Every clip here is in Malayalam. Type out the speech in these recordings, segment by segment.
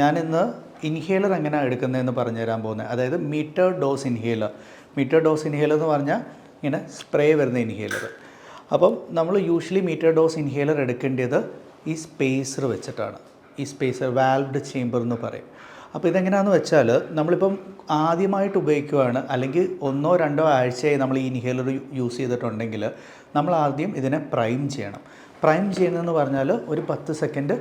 ഞാനിന്ന് ഇൻഹേലർ എങ്ങനെയാണ് എടുക്കുന്നതെന്ന് പറഞ്ഞു തരാൻ പോകുന്നത്. അതായത് meter dose inhaler meter dose inhaler എന്ന് പറഞ്ഞാൽ ഇങ്ങനെ സ്പ്രേ വരുന്ന ഇൻഹേലർ അപ്പം നമ്മൾ യൂഷ്വലി മീറ്റർ ഡോസ് ഇൻഹേലർ എടുക്കേണ്ടത് ഈ സ്പേസർ വെച്ചിട്ടാണ്. ഈ സ്പേസർ വാൽവ്ഡ് ചേമ്പർ എന്ന് പറയും. അപ്പോൾ ഇതെങ്ങനെയാണെന്ന് വെച്ചാൽ നമ്മളിപ്പം ആദ്യമായിട്ട് ഉപയോഗിക്കുകയാണ് അല്ലെങ്കിൽ ഒന്നോ രണ്ടോ ആഴ്ചയായി നമ്മൾ ഈ ഇൻഹേലർ യൂസ് ചെയ്തിട്ടുണ്ടെങ്കിൽ നമ്മൾ ആദ്യം ഇതിനെ പ്രൈം ചെയ്യണം. പ്രൈം ചെയ്യുന്നതെന്ന് പറഞ്ഞാൽ ഒരു പത്ത് സെക്കൻഡ്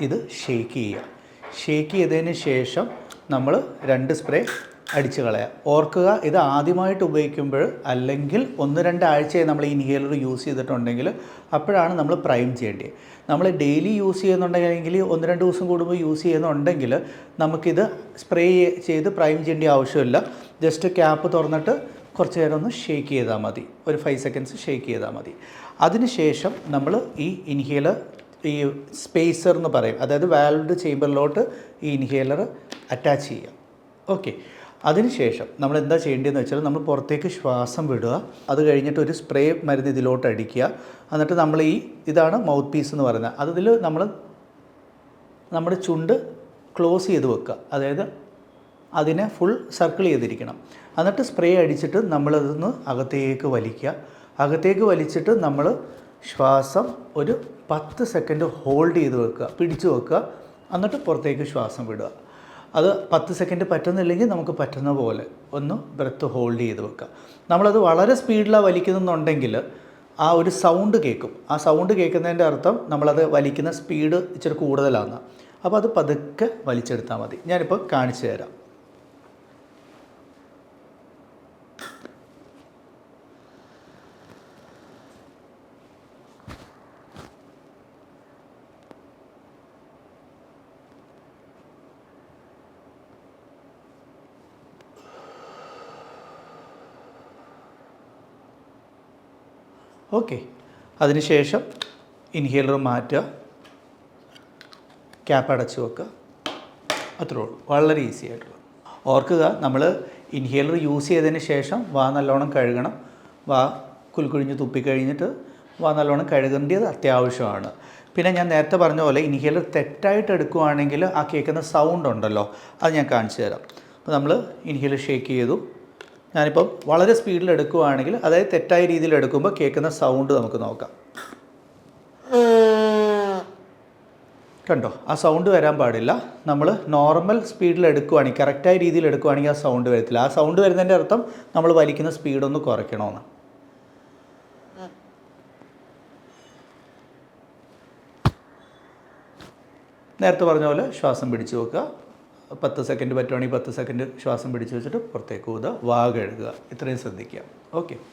ഇത് ഷേക്ക് ചെയ്യുക. ഷേക്ക് ചെയ്തതിന് ശേഷം നമ്മൾ രണ്ട് സ്പ്രേ അടിച്ച് കളയാം. ഓർക്കുക ഇത് ആദ്യമായിട്ട് ഉപയോഗിക്കുമ്പോൾ അല്ലെങ്കിൽ ഒന്ന് രണ്ടാഴ്ചയായി നമ്മൾ ഈ ഇൻഹേലർ യൂസ് ചെയ്തിട്ടുണ്ടെങ്കിൽ അപ്പോഴാണ് നമ്മൾ പ്രൈം ചെയ്യേണ്ടത്. നമ്മൾ ഡെയിലി യൂസ് ചെയ്യുന്നുണ്ടെങ്കിൽ ഒന്ന് രണ്ട് ദിവസം കൂടുമ്പോൾ യൂസ് ചെയ്യുന്നുണ്ടെങ്കിൽ നമുക്കിത് സ്പ്രേ ചെയ്ത് പ്രൈം ചെയ്യേണ്ട ആവശ്യമില്ല. ജസ്റ്റ് ക്യാപ്പ് തുറന്നിട്ട് കുറച്ച് നേരം ഒന്ന് ഷേക്ക് ചെയ്താൽ മതി. ഒരു ഫൈവ് സെക്കൻഡ്സ് ഷേക്ക് ചെയ്താൽ മതി. അതിനുശേഷം നമ്മൾ ഈ ഇൻഹേലർ ഈ സ്പേസർ എന്ന് പറയും. അതായത് വാൽവ്ഡ് ചേമ്പറിലോട്ട് ഈ ഇൻഹേലർ അറ്റാച്ച് ചെയ്യാം ഓക്കെ അതിനുശേഷം നമ്മൾ എന്താ ചെയ്യേണ്ടതെന്ന് വെച്ചാൽ നമ്മൾ പുറത്തേക്ക് ശ്വാസം വിടുക. അത് കഴിഞ്ഞിട്ട് ഒരു സ്പ്രേ മരുന്ന് ഇതിലോട്ട് അടിക്കുക. എന്നിട്ട് നമ്മൾ ഈ ഇതാണ് മൗത്ത് പീസ് എന്ന് പറയുന്നത് അതിൽ നമ്മൾ നമ്മുടെ ചുണ്ട് ക്ലോസ് ചെയ്ത് വെക്കുക. അതായത് അതിനെ ഫുൾ സർക്കിൾ ചെയ്തിരിക്കണം. എന്നിട്ട് സ്പ്രേ അടിച്ചിട്ട് നമ്മളതൊന്ന് അകത്തേക്ക് വലിക്കുക. അകത്തേക്ക് വലിച്ചിട്ട് നമ്മൾ ശ്വാസം ഒരു പത്ത് സെക്കൻഡ് ഹോൾഡ് ചെയ്ത് വെക്കുക പിടിച്ചു വെക്കുക എന്നിട്ട് പുറത്തേക്ക് ശ്വാസം വിടുക. അത് പത്ത് സെക്കൻഡ് പറ്റുന്നില്ലെങ്കിൽ നമുക്ക് പറ്റുന്ന പോലെ ഒന്ന് ബ്രത്ത് ഹോൾഡ് ചെയ്ത് വെക്കുക. നമ്മളത് വളരെ സ്പീഡിലാണ് വലിക്കുന്നുണ്ടെങ്കിൽ ആ ഒരു സൗണ്ട് കേൾക്കും. ആ സൗണ്ട് കേൾക്കുന്നതിന്റെ അർത്ഥം നമ്മളത് വലിക്കുന്ന സ്പീഡ് ഇച്ചിരി കൂടുതലാണ് അപ്പോൾ അത് പതുക്കെ വലിച്ചെടുത്താൽ മതി. ഞാനിപ്പോൾ കാണിച്ചു തരാം. ഓക്കെ അതിനുശേഷം ഇൻഹേലർ മാറ്റുക. ക്യാപ്പ് അടച്ചു വെക്കുക. അത്രേ ഉള്ളൂ. വളരെ ഈസി ആയിട്ടുള്ള. ഓർക്കുക നമ്മൾ ഇൻഹേലർ യൂസ് ചെയ്തതിന് ശേഷം വാ നല്ലോണം കഴുകണം. വാ കുൽക്കുഴിഞ്ഞ് തുപ്പിക്കഴിഞ്ഞിട്ട് വാ നല്ലോണം കഴുകേണ്ടത് അത്യാവശ്യമാണ്. പിന്നെ ഞാൻ നേരത്തെ പറഞ്ഞ പോലെ ഇൻഹേലർ തെറ്റായിട്ട് എടുക്കുകയാണെങ്കിൽ ആ കേൾക്കുന്ന സൗണ്ട് ഉണ്ടല്ലോ അത് ഞാൻ കാണിച്ചു തരാം. അപ്പോൾ നമ്മൾ ഇൻഹേലർ ഷേക്ക് ചെയ്തു. ഞാനിപ്പം വളരെ സ്പീഡിൽ എടുക്കുകയാണെങ്കിൽ അതായത് തെറ്റായ രീതിയിൽ എടുക്കുമ്പോൾ കേൾക്കുന്ന സൗണ്ട് നമുക്ക് നോക്കാം. കണ്ടോ? ആ സൗണ്ട് വരാൻ പാടില്ല. നമ്മൾ നോർമൽ സ്പീഡിൽ എടുക്കുകയാണെങ്കിൽ കറക്റ്റായ രീതിയിൽ എടുക്കുകയാണെങ്കിൽ ആ സൗണ്ട് വരത്തില്ല. ആ സൗണ്ട് വരുന്നതിന്റെ അർത്ഥം നമ്മൾ വലിക്കുന്ന സ്പീഡൊന്ന് കുറയ്ക്കണമെന്ന് നേരത്തെ പറഞ്ഞ പോലെ ശ്വാസം പിടിച്ചു വെക്കുക. പത്ത് സെക്കൻഡ് പറ്റുവാണെങ്കിൽ പത്ത് സെക്കൻഡ് ശ്വാസം പിടിച്ചു വെച്ചിട്ട് പുറത്തേക്ക് പോകുക വാ കഴുകുക. ഇത്രയും ശ്രദ്ധിക്കുക. ഓക്കെ